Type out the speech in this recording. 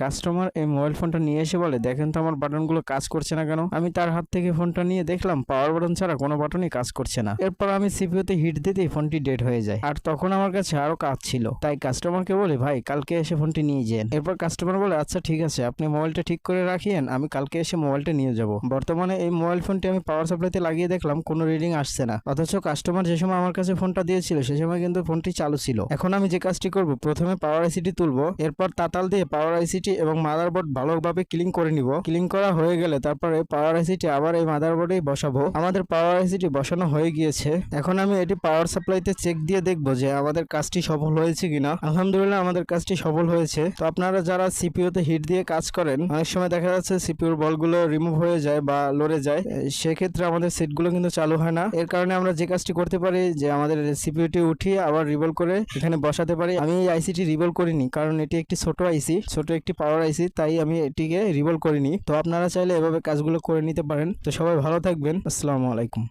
Customer এই mobile ফোনটা নিয়ে এসে বলে, দেখেন তো আমার বাটনগুলো কাজ করছে না কেন? আমি তার হাত থেকে ফোনটা নিয়ে দেখলাম পাওয়ার বাটন ছাড়া কোনো বাটনই কাজ করছে না। এরপর আমি সিপিইউতে হিট দিতেই ফোনটি ডেড হয়ে যায়। আর তখন আমার কাছে আরও কাজ ছিল। তাই কাস্টমারকে বলি, ভাই, কালকে এসে ফোনটি নিয়ে যান। এরপর কাস্টমার বলে আচ্ছা ঠিক আছে, আপনি মোবাইলটা ঠিক করে রাখিয়েন, আমি কালকে এসে মোবাইলটা নিয়ে যাব। বর্তমানে এই মোবাইল ফোনটি আমি পাওয়ার সাপ্লাইতে লাগিয়ে দেখলাম, কোনো রিডিং আসছে না। অথচ কাস্টমার যে সময় আমার কাছে ফোনটা দিয়েছিল, সে সময় কিন্তু ফোনটি চালু ছিল। এখন আমি যে কাজটি করব, প্রথমে পাওয়ার আইসিটি তুলবো, এরপর তাতাল দিয়ে পাওয়ার আইসিটি এবং মাদারবোর্ড ভালোভাবে ক্লিন করে নিব। ক্লিন করা হয়ে গেলে তারপরে পাওয়ার আইসিটি আবার এই মাদারবোর্ডেই বসাবো। আমাদের পাওয়ার আইসিটি বসানো হয়ে গিয়েছে। এখন আমি এটি পাওয়ার সাপ্লাইতে চেক দিয়ে দেখব যে আমাদের কাজটি সফল হয়েছে কিনা। আলহামদুলিল্লাহ আমাদের কাজটি সফল হয়েছে। তো আপনারা যারা সিপিইউতে হিট দিয়ে কাজ করেন, অনেক সময় দেখা যাচ্ছে সিপিইউর বলগুলো রিমুভ হয়ে যায় বা লড়ে যায়। সেক্ষেত্রে আমাদের সেটগুলো কিন্তু চালু হয় না। এর কারণে আমরা যে কাজটি করতে পারি যে আমাদের সিপিইউটি উঠিয়ে আবার রিভল করে এখানে বসাতে পারি। আমি এই আইসিটি রিভল করিনি, কারণ এটি একটি ছোট আইসি ছোট একটি পাওয়ার আইসি তাই আমি এটিকে রিভল করিনি। তো আপনারা চাইলে এভাবে কাজগুলো করে নিতে পারেন। তো সবাই ভালো থাকবেন। আসসালামু আলাইকুম।